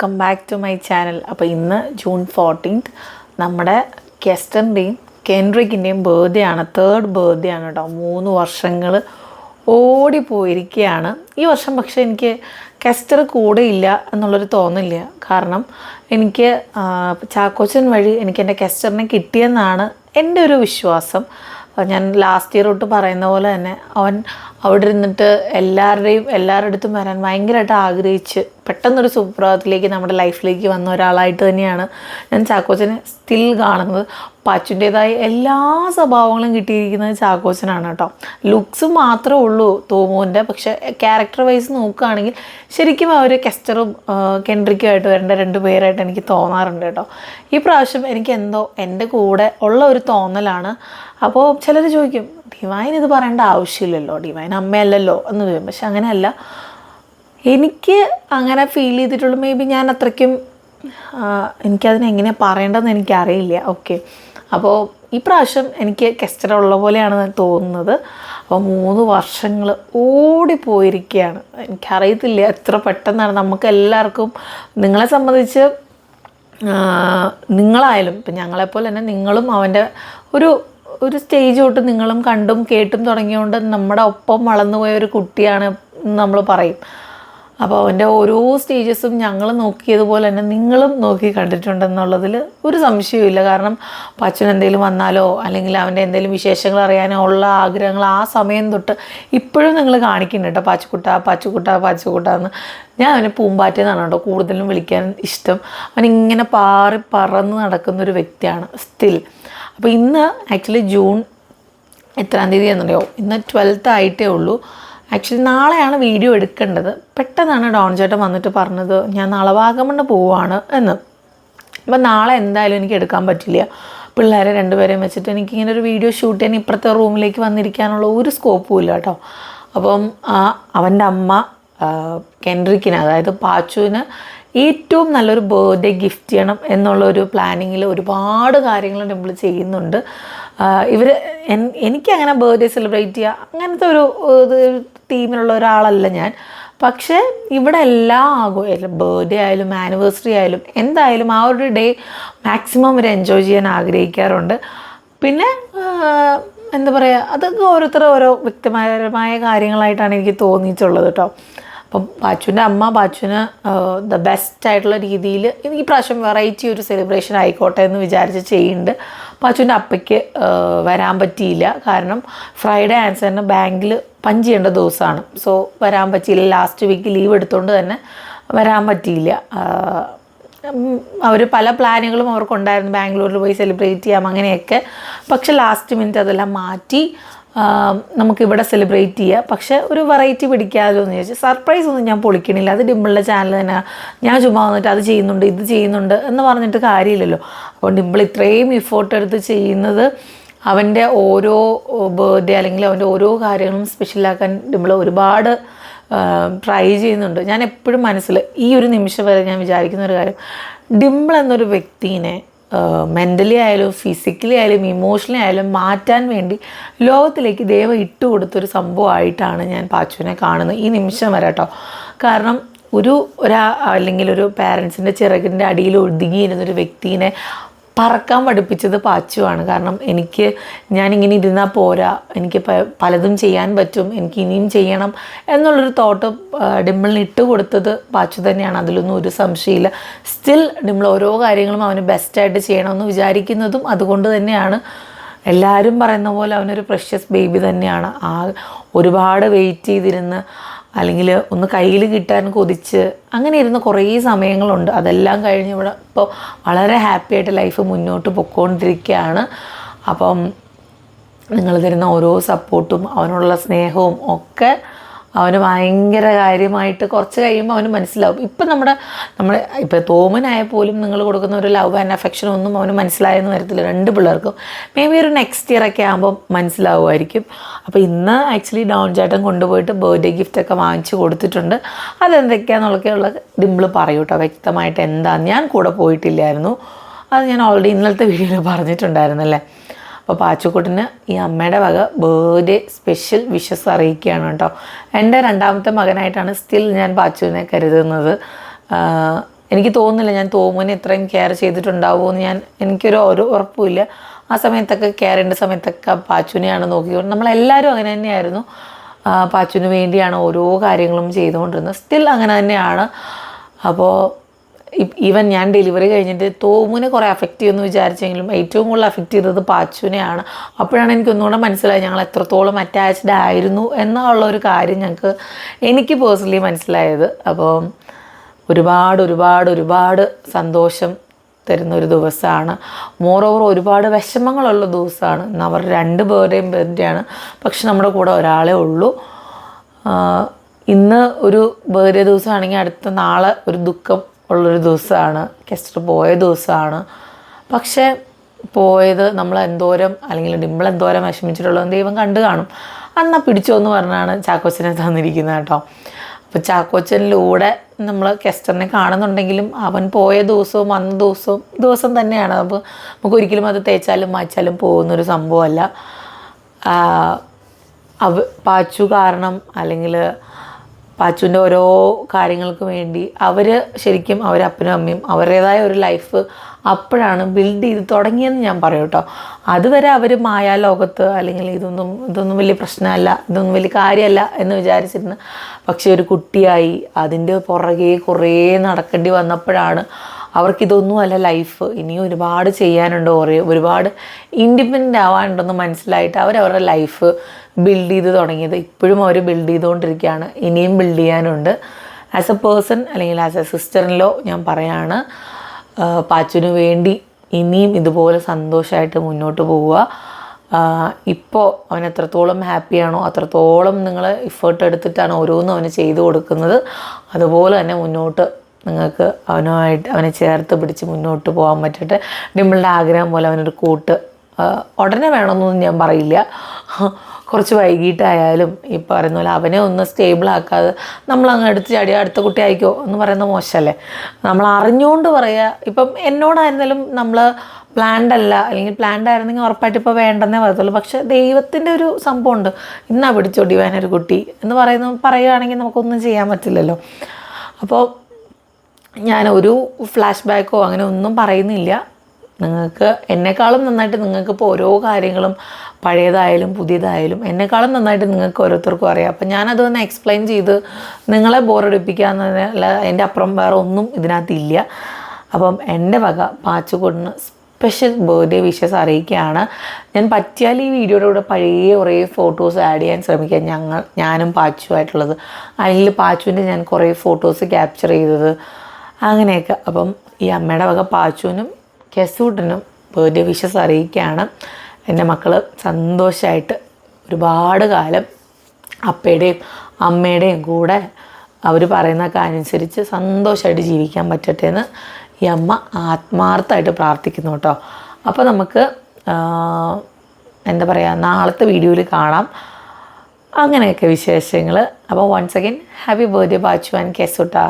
Welcome back to my channel അപ്പോൾ ഇന്ന് June fourteenth നമ്മുടെ കെസ്റ്ററിന്റെയും കെൻഡ്രിക്കിന്റെയും ബർത്ത്ഡേ ആണ്. തേർഡ് ബർത്ത്ഡേ ആണ് കേട്ടോ. മൂന്ന് വർഷങ്ങൾ ഓടിപ്പോയിരിക്കുകയാണ്. ഈ വർഷം പക്ഷേ എനിക്ക് കെസ്റ്റർ കൂടെ ഇല്ല എന്നുള്ളൊരു തോന്നില്ല കാരണം എനിക്ക് ചാക്കോച്ചൻ വഴി എനിക്ക് എന്റെ കെസ്റ്ററിനെ കിട്ടിയെന്നാണ് എന്റെ ഒരു വിശ്വാസം. ഞാൻ ലാസ്റ്റ് ഇയർ തൊട്ട് പറയുന്ന പോലെ തന്നെ അവൻ അവിടെ ഇരുന്നിട്ട് എല്ലാവരുടെയും എല്ലാവരുടെ അടുത്തും വരാൻ ഭയങ്കരമായിട്ട് ആഗ്രഹിച്ച് പെട്ടെന്നൊരു സുപ്രഭാതത്തിലേക്ക് നമ്മുടെ ലൈഫിലേക്ക് വന്ന ഒരാളായിട്ട് തന്നെയാണ് ഞാൻ ചാക്കോച്ചനെ സ്റ്റിൽ കാണുന്നത്. പാച്ചുന്റേതായ എല്ലാ സ്വഭാവങ്ങളും കിട്ടിയിരിക്കുന്നത് ചാക്കോച്ചനാണ് കേട്ടോ. ലുക്സ് മാത്രമേ ഉള്ളൂ തോമുവിന്റെ പക്ഷേ ക്യാരക്ടർ വൈസ് നോക്കുകയാണെങ്കിൽ ശരിക്കും അവർ കെസ്റ്ററും കെൻഡ്രിക്കുമായിട്ട് വരേണ്ട രണ്ട് പേരായിട്ട് എനിക്ക് തോന്നാറുണ്ട് കേട്ടോ. ഈ പ്രാവശ്യം എനിക്ക് എന്തോ എന്റെ കൂടെ ഉള്ള ഒരു തോന്നലാണ്. അപ്പോൾ ചിലർ ചോദിക്കും ഡിവൈൻ ഇത് പറയേണ്ട ആവശ്യമില്ലല്ലോ. ഡിവൈൻ അമ്മയല്ലല്ലോ എന്ന് വരും പക്ഷെ അങ്ങനെയല്ല. എനിക്ക് അങ്ങനെ ഫീൽ ചെയ്തിട്ടുള്ളൂ. മേ ബി ഞാൻ അത്രയ്ക്കും എനിക്കതിനെങ്ങനെയാണ് പറയേണ്ടതെന്ന് എനിക്കറിയില്ല. ഓക്കെ അപ്പോൾ ഈ പ്രാവശ്യം എനിക്ക് കെസ്റ്റർ ഉള്ള പോലെയാണ് തോന്നുന്നത്. അപ്പോൾ മൂന്ന് വർഷങ്ങൾ ഓടിപ്പോയിരിക്കുകയാണ് എനിക്കറിയത്തില്ല എത്ര പെട്ടെന്നാണ്. നമുക്ക് എല്ലാവർക്കും നിങ്ങളെ സംബന്ധിച്ച് നിങ്ങളായാലും ഇപ്പം ഞങ്ങളെപ്പോലെ തന്നെ നിങ്ങളും അവന്റെ ഒരു ഒരു സ്റ്റേജ് തൊട്ട് നിങ്ങളും കണ്ടും കേട്ടും തുടങ്ങിയതുകൊണ്ട് നമ്മുടെ ഒപ്പം വളർന്നുപോയ ഒരു കുട്ടിയാണ് നമ്മൾ പറയും. അപ്പോൾ അവന്റെ ഓരോ സ്റ്റേജസും ഞങ്ങൾ നോക്കിയതുപോലെ തന്നെ നിങ്ങളും നോക്കി കണ്ടിട്ടുണ്ടെന്നുള്ളതിൽ ഒരു സംശയവുമില്ല. കാരണം അച്ഛൻ എന്തെങ്കിലും വന്നാലോ അല്ലെങ്കിൽ അവന്റെ എന്തെങ്കിലും വിശേഷങ്ങൾ അറിയാനോ ഉള്ള ആഗ്രഹങ്ങൾ ആ സമയം തൊട്ട് ഇപ്പോഴും നിങ്ങൾ കാണിക്കുന്നുണ്ട് കേട്ടോ. പാച്ചുക്കുട്ട പാച്ചുക്കുട്ട പാച്ചുക്കുട്ട എന്ന്. ഞാൻ അവനെ പൂമ്പാറ്റെന്നാണ് കേട്ടോ കൂടുതലും വിളിക്കാൻ ഇഷ്ടം. അവനിങ്ങനെ പാറി പറന്ന് നടക്കുന്ന ഒരു വ്യക്തിയാണ്. സ്റ്റിൽ അപ്പോൾ ഇന്ന് ആക്ച്വലി ജൂൺ എത്രാം തീയതി എന്നറിയോ ഇന്ന് ട്വൽത്ത് ആയിട്ടേ ഉള്ളൂ. ആക്ച്വലി നാളെയാണ് വീഡിയോ എടുക്കേണ്ടത്. പെട്ടെന്നാണ് ഡോൺ ചേട്ടൻ വന്നിട്ട് പറഞ്ഞത് ഞാൻ നാളെ വാഗമണ്ണ് പോവാണ് എന്ന്. അപ്പം നാളെ എന്തായാലും എനിക്ക് എടുക്കാൻ പറ്റില്ല. പിള്ളേരെ രണ്ടുപേരെയും വെച്ചിട്ട് എനിക്ക് ഇങ്ങനെ ഒരു വീഡിയോ ഷൂട്ട് ചെയ്യാൻ ഇപ്പുറത്തെ റൂമിലേക്ക് വന്നിരിക്കാനുള്ള ഒരു സ്കോപ്പും ഇല്ല കേട്ടോ. അപ്പം അവന്റെ അമ്മ കെൻഡ്രിക്കിന് അതായത് പാച്ചുവിന് ഏറ്റവും നല്ലൊരു ബർത്ത്ഡേ ഗിഫ്റ്റ് ചെയ്യണം എന്നുള്ളൊരു പ്ലാനിങ്ങിൽ ഒരുപാട് കാര്യങ്ങൾ നമ്മൾ ചെയ്യുന്നുണ്ട്. ഇവർ എനിക്കങ്ങനെ ബർത്ത്ഡേ സെലിബ്രേറ്റ് ചെയ്യുക അങ്ങനത്തെ ഒരു ടീമിലുള്ള ഒരാളല്ല ഞാൻ. പക്ഷേ ഇവിടെ എല്ലാം ആഘോഷം ബർത്ത്ഡേ ആയാലും ആനിവേഴ്സറി ആയാലും എന്തായാലും ആ ഒരു ഡേ മാക്സിമം അവർ എൻജോയ് ചെയ്യാൻ ആഗ്രഹിക്കാറുണ്ട്. പിന്നെ എന്താ പറയുക അതൊക്കെ ഓരോരുത്തർ ഓരോ വ്യക്തിപരമായ കാര്യങ്ങളായിട്ടാണ് എനിക്ക് തോന്നിയിട്ടുള്ളത് കേട്ടോ അപ്പം ബാച്ചുവിന്റെ അമ്മ ബാച്ചുവിന് ദ ബെസ്റ്റ് ആയിട്ടുള്ള രീതിയിൽ ഈ പ്രാവശ്യം വെറൈറ്റി ഒരു സെലിബ്രേഷൻ ആയിക്കോട്ടെ എന്ന് വിചാരിച്ച് ചെയ്യുന്നുണ്ട്. ബാച്ചുവിന്റെ അപ്പയ്ക്ക് വരാൻ പറ്റിയില്ല. കാരണം ഫ്രൈഡേ ആൻസറിന് ബാങ്കിൽ പഞ്ച് ചെയ്യേണ്ട ദിവസമാണ്. സോ വരാൻ പറ്റിയില്ല. ലാസ്റ്റ് വീക്ക് ലീവ് എടുത്തുകൊണ്ട് തന്നെ വരാൻ പറ്റിയില്ല. അവർ പല പ്ലാനുകളും അവർക്കുണ്ടായിരുന്നു ബാംഗ്ലൂരിൽ പോയി സെലിബ്രേറ്റ് ചെയ്യാം അങ്ങനെയൊക്കെ. പക്ഷെ ലാസ്റ്റ് മിനിറ്റ് അതെല്ലാം മാറ്റി നമുക്കിവിടെ സെലിബ്രേറ്റ് ചെയ്യാം. പക്ഷെ ഒരു വെറൈറ്റി പിടിക്കാമല്ലോ എന്ന് ചോദിച്ചാൽ സർപ്രൈസ് ഒന്നും ഞാൻ പൊളിക്കണില്ല. അത് ഡിമ്പിളിന്റെ ചാനൽ തന്നെ. ഞാൻ ചുമ്മാ വന്നിട്ട് അത് ചെയ്യുന്നുണ്ട് ഇത് ചെയ്യുന്നുണ്ട് എന്ന് പറഞ്ഞിട്ട് കാര്യമില്ലല്ലോ. അപ്പോൾ ഡിമ്പിൾ ഇത്രയും ഇഫോർട്ട് എടുത്ത് ചെയ്യുന്നത് അവന്റെ ഓരോ ബർത്ത്ഡേ അല്ലെങ്കിൽ അവന്റെ ഓരോ കാര്യങ്ങളും സ്പെഷ്യലാക്കാൻ ഡിമ്പിൾ ഒരുപാട് ട്രൈ ചെയ്യുന്നുണ്ട്. ഞാൻ എപ്പോഴും മനസ്സിൽ ഈ ഒരു നിമിഷം വരെ ഞാൻ വിചാരിക്കുന്ന ഒരു കാര്യം. ഡിംപിൾ എന്നൊരു വ്യക്തിനെ മെന്റലി ആയാലും ഫിസിക്കലി ആയാലും ഇമോഷണലി ആയാലും മാറ്റാൻ വേണ്ടി ലോകത്തിലേക്ക് ദൈവം ഇട്ട് കൊടുത്തൊരു സംഭവമായിട്ടാണ് ഞാൻ പാച്ചുവിനെ കാണുന്നത്. ഈ നിമിഷം വരെ കേട്ടോ. കാരണം ഒരു ഒരാ അല്ലെങ്കിൽ ഒരു പാരൻസിന്റെ ചിറകിന്റെ അടിയിൽ ഒതുങ്ങിയിരുന്നൊരു വ്യക്തിനെ പറക്കാൻ പഠിപ്പിച്ചത് പാച്ചുവാണ്. കാരണം എനിക്ക് ഞാനിങ്ങനെ ഇരുന്നാൽ പോരാ. എനിക്ക് പലതും ചെയ്യാൻ പറ്റും. എനിക്ക് ഇനിയും ചെയ്യണം എന്നുള്ളൊരു തോട്ട് ഡിമ്പിളിന് ഇട്ട് കൊടുത്തത് പാച്ചു തന്നെയാണ്. അതിലൊന്നും ഒരു സംശയമില്ല. സ്റ്റിൽ ഡിമ്പിൾ ഓരോ കാര്യങ്ങളും അവന് ബെസ്റ്റായിട്ട് ചെയ്യണമെന്ന് വിചാരിക്കുന്നതും അതുകൊണ്ട് തന്നെയാണ്. എല്ലാവരും പറയുന്ന പോലെ അവനൊരു പ്രഷ്യസ് ബേബി തന്നെയാണ്. ആ ഒരുപാട് വെയിറ്റ് ചെയ്തിരുന്ന് അല്ലെങ്കിൽ ഒന്ന് കയ്യിൽ കിട്ടാൻ കൊതിച്ച് അങ്ങനെ ഇരുന്ന് കുറേ സമയങ്ങളുണ്ട്. അതെല്ലാം കഴിഞ്ഞ് ഇവിടെ ഇപ്പോൾ വളരെ ഹാപ്പി ആയിട്ട് ലൈഫ് മുന്നോട്ട് പൊയ്ക്കൊണ്ടിരിക്കുകയാണ് അപ്പം നിങ്ങൾ തരുന്ന ഓരോ സപ്പോർട്ടും അവനുള്ള സ്നേഹവും ഒക്കെ അവന് ഭയങ്കര കാര്യമായിട്ട് കുറച്ച് കഴിയുമ്പോൾ അവന് മനസ്സിലാവും. ഇപ്പം നമ്മുടെ നമ്മൾ ഇപ്പോൾ തോമനായ പോലും നിങ്ങൾ കൊടുക്കുന്ന ഒരു ലവ് ആൻഡ് അഫെക്ഷൻ ഒന്നും അവന് മനസ്സിലായെന്ന് വരത്തില്ല. രണ്ട് പിള്ളേർക്കും. മേ ബി ഒരു നെക്സ്റ്റ് ഇയർ ആകുമ്പോൾ മനസ്സിലാവുമായിരിക്കും. അപ്പോൾ ഇന്ന് ആക്ച്വലി ഡൗൺ ചേട്ടൻ കൊണ്ടുപോയിട്ട് ബർത്ത്ഡേ ഗിഫ്റ്റൊക്കെ വാങ്ങിച്ചു കൊടുത്തിട്ടുണ്ട്. അതെന്തൊക്കെയാണെന്നുള്ളൊക്കെയുള്ള ഡിമ്പിൾ പറയൂ കേട്ടോ വ്യക്തമായിട്ട് എന്താ ഞാൻ കൂടെ പോയിട്ടില്ലായിരുന്നു. അത് ഞാൻ ഓൾറെഡി ഇന്നലത്തെ വീഡിയോയിൽ പറഞ്ഞിട്ടുണ്ടായിരുന്നല്ലേ? അപ്പോൾ പാച്ചുക്കുട്ടിന് ഈ അമ്മയുടെ വക ബർത്ത്ഡേ സ്പെഷ്യൽ വിഷസ് അറിയിക്കുകയാണ് കേട്ടോ. എന്റെ രണ്ടാമത്തെ മകനായിട്ടാണ് സ്റ്റിൽ ഞാൻ പാച്ചുവിനെ കരുതുന്നത്. എനിക്ക് തോന്നുന്നില്ല ഞാൻ തോമുവിനെ ഇത്രയും കെയർ ചെയ്തിട്ടുണ്ടാവുമോ എന്ന് ഞാൻ എനിക്കൊരു ഒരു ഉറപ്പുമില്ല. ആ സമയത്തൊക്കെ കെയർ ചെയ്യേണ്ട സമയത്തൊക്കെ പാച്ചുവിനെയാണ് നോക്കിക്കൊണ്ട് നമ്മളെല്ലാവരും അങ്ങനെ തന്നെയായിരുന്നു. പാച്ചുവിന് വേണ്ടിയാണ് ഓരോ കാര്യങ്ങളും ചെയ്തുകൊണ്ടിരുന്നത്. സ്റ്റിൽ അങ്ങനെ തന്നെയാണ്. അപ്പോൾ ഈവൻ ഞാൻ ഡെലിവറി കഴിഞ്ഞിട്ട് തോമുനെ കുറേ അഫക്റ്റ് ചെയ്യുമെന്ന് വിചാരിച്ചെങ്കിലും ഏറ്റവും കൂടുതൽ അഫക്റ്റ് ചെയ്തത് പാച്ചുവിനെയാണ്. അപ്പോഴാണ് എനിക്ക് ഒന്നുകൂടെ മനസ്സിലായത് ഞങ്ങൾ എത്രത്തോളം അറ്റാച്ച്ഡ് ആയിരുന്നു എന്നുള്ള ഒരു കാര്യം ഞങ്ങൾക്ക് എനിക്ക് പേഴ്സണലി മനസ്സിലായത്. അപ്പോൾ ഒരുപാട് ഒരുപാട് ഒരുപാട് സന്തോഷം തരുന്ന ഒരു ദിവസമാണ്. മോർ ഓവർ ഒരുപാട് വിഷമങ്ങളുള്ള ദിവസമാണ്. ഇന്ന് അവർ രണ്ട് പേരുടെയും ബേർഡേയാണ് പക്ഷെ നമ്മുടെ കൂടെ ഒരാളേ ഉള്ളൂ. ഇന്ന് ഒരു ബർത്ത്ഡേ ദിവസമാണെങ്കിൽ അടുത്ത നാളെ ഒരു ദുഃഖം ഉള്ളൊരു ദിവസമാണ് കെസ്റ്റർ പോയ ദിവസമാണ്. പക്ഷേ പോയത് നമ്മൾ എന്തോരം അല്ലെങ്കിൽ ഡിമ്പിൾ എന്തോരം വിഷമിച്ചിട്ടുള്ളതെന്ന് ദൈവം കണ്ടു കാണും. അന്നാ പിടിച്ചോ എന്ന് പറഞ്ഞാണ് ചാക്കോച്ചനെ തന്നിരിക്കുന്നത് കേട്ടോ. അപ്പോൾ ചാക്കോച്ചനിലൂടെ നമ്മൾ കെസ്റ്ററിനെ കാണുന്നുണ്ടെങ്കിലും അവൻ പോയ ദിവസവും വന്ന ദിവസവും ദിവസം തന്നെയാണ്. അപ്പോൾ നമുക്ക് ഒരിക്കലും അത് തേച്ചാലും മായ്ച്ചാലും പോകുന്നൊരു സംഭവമല്ല. അവ പാച്ചു കാരണം അല്ലെങ്കിൽ പാച്ചുവിന്റെ ഓരോ കാര്യങ്ങൾക്ക് വേണ്ടി അവർ ശരിക്കും അവരപ്പനും അമ്മയും അവരുടേതായ ഒരു ലൈഫ് അപ്പോഴാണ് ബിൽഡ് ചെയ്ത് തുടങ്ങിയെന്ന് ഞാൻ പറയും കേട്ടോ. അതുവരെ അവർ മായാലോകത്ത് അല്ലെങ്കിൽ ഇതൊന്നും ഇതൊന്നും വലിയ പ്രശ്നമല്ല ഇതൊന്നും വലിയ കാര്യമല്ല എന്ന് വിചാരിച്ചിരുന്നു. പക്ഷേ ഒരു കുട്ടിയായി അതിന്റെ പുറകെ കുറേ നടക്കേണ്ടി വന്നപ്പോഴാണ് അവർക്കിതൊന്നും അല്ല ലൈഫ് ഇനിയും ഒരുപാട് ചെയ്യാനുണ്ട്. കുറേ ഒരുപാട് ഇൻഡിപെൻഡന്റ് ആവാനുണ്ടെന്ന് മനസ്സിലായിട്ട് അവരവരുടെ ലൈഫ് ബിൽഡ് ചെയ്ത് തുടങ്ങിയത് ഇപ്പോഴും അവർ ബിൽഡ് ചെയ്തുകൊണ്ടിരിക്കുകയാണ്. ഇനിയും ബിൽഡ് ചെയ്യാനുണ്ട്. ആസ് എ പേഴ്സൺ അല്ലെങ്കിൽ ആസ് എ സിസ്റ്ററിലോ ഞാൻ പറയാണ് പാച്ചുവിന് വേണ്ടി ഇനിയും ഇതുപോലെ സന്തോഷമായിട്ട് മുന്നോട്ട് പോവുക. ഇപ്പോൾ അവൻ എത്രത്തോളം ഹാപ്പിയാണോ അത്രത്തോളം നിങ്ങൾ ഇഫേർട്ട് എടുത്തിട്ടാണ് ഓരോന്നും അവന് ചെയ്തു കൊടുക്കുന്നത്. അതുപോലെ തന്നെ മുന്നോട്ട് നിങ്ങൾക്ക് അവനുമായിട്ട് അവനെ ചേർത്ത് പിടിച്ച് മുന്നോട്ട് പോകാൻ പറ്റട്ടെ. നിമ്മളുടെ ആഗ്രഹം പോലെ അവനൊരു കൂട്ട് ഉടനെ വേണമെന്നൊന്നും ഞാൻ പറയില്ല. കുറച്ച് വൈകിട്ടായാലും ഈ പറയുന്ന പോലെ അവനെ ഒന്ന് സ്റ്റേബിളാക്കാതെ നമ്മൾ അങ്ങ് എടുത്ത് ചടി അടുത്ത കുട്ടി ആയിക്കോ എന്ന് പറയുന്ന മോശമല്ലേ? നമ്മൾ അറിഞ്ഞുകൊണ്ട് പറയുക ഇപ്പം എന്നോടായിരുന്നാലും നമ്മൾ പ്ലാൻഡ് അല്ല. അല്ലെങ്കിൽ പ്ലാൻഡ് ആയിരുന്നെങ്കിൽ ഉറപ്പായിട്ട് ഇപ്പോൾ വേണ്ടെന്നേ പറയത്തുള്ളൂ. പക്ഷേ ദൈവത്തിന്റെ ഒരു സംഭവമുണ്ട്. ഇന്നാ പിടിച്ചൊടിവാനൊരു കുട്ടി എന്ന് പറയുന്ന പറയുകയാണെങ്കിൽ നമുക്കൊന്നും ചെയ്യാൻ പറ്റില്ലല്ലോ. അപ്പോൾ ഞാൻ ഒരു ഫ്ലാഷ് ബാക്കോ അങ്ങനെ ഒന്നും പറയുന്നില്ല. നിങ്ങൾക്ക് എന്നെക്കാളും നന്നായിട്ട് നിങ്ങൾക്കിപ്പോൾ ഓരോ കാര്യങ്ങളും പഴയതായാലും പുതിയതായാലും എന്നെക്കാളും നന്നായിട്ട് നിങ്ങൾക്ക് ഓരോരുത്തർക്കും അറിയാം. അപ്പം ഞാനത് തന്നെ എക്സ്പ്ലെയിൻ ചെയ്ത് നിങ്ങളെ ബോറടിപ്പിക്കാന്നല്ല എന്റെ അപ്പുറം വേറെ ഒന്നും ഇതിനകത്തില്ല. അപ്പം എന്റെ വക പാച്ചുകൊടിന് സ്പെഷ്യൽ ബർത്ത്ഡേ വിഷസ് അറിയിക്കുകയാണ്. ഞാൻ പറ്റിയാൽ ഈ വീഡിയോയുടെ കൂടെ പഴയ കുറേ ഫോട്ടോസ് ആഡ് ചെയ്യാൻ ശ്രമിക്കാം. ഞങ്ങൾ ഞാനും പാച്ചു ആയിട്ടുള്ളത് അതിൽ പാച്ചുവിന്റെ ഞാൻ കുറേ ഫോട്ടോസ് ക്യാപ്ചർ ചെയ്തത് അങ്ങനെയൊക്കെ. അപ്പം ഈ അമ്മയുടെ വക പാച്ചുവിനും കെസൂട്ടിനും ബർത്ത്ഡേ വിഷസ് അറിയിക്കുകയാണ്. എന്റെ മക്കൾ സന്തോഷമായിട്ട് ഒരുപാട് കാലം അപ്പയുടെയും അമ്മയുടെയും കൂടെ അവർ പറയുന്നതൊക്കെ അനുസരിച്ച് സന്തോഷമായിട്ട് ജീവിക്കാൻ പറ്റട്ടെ എന്ന് ഈ അമ്മ ആത്മാർത്ഥമായിട്ട് പ്രാർത്ഥിക്കുന്നു കേട്ടോ. അപ്പോൾ നമുക്ക് എന്താ പറയുക നാളത്തെ വീഡിയോയിൽ കാണാം. അങ്ങനെയൊക്കെ വിശേഷങ്ങൾ അപ്പോൾ once again happy birthday Bachu and കെസുട്ടാ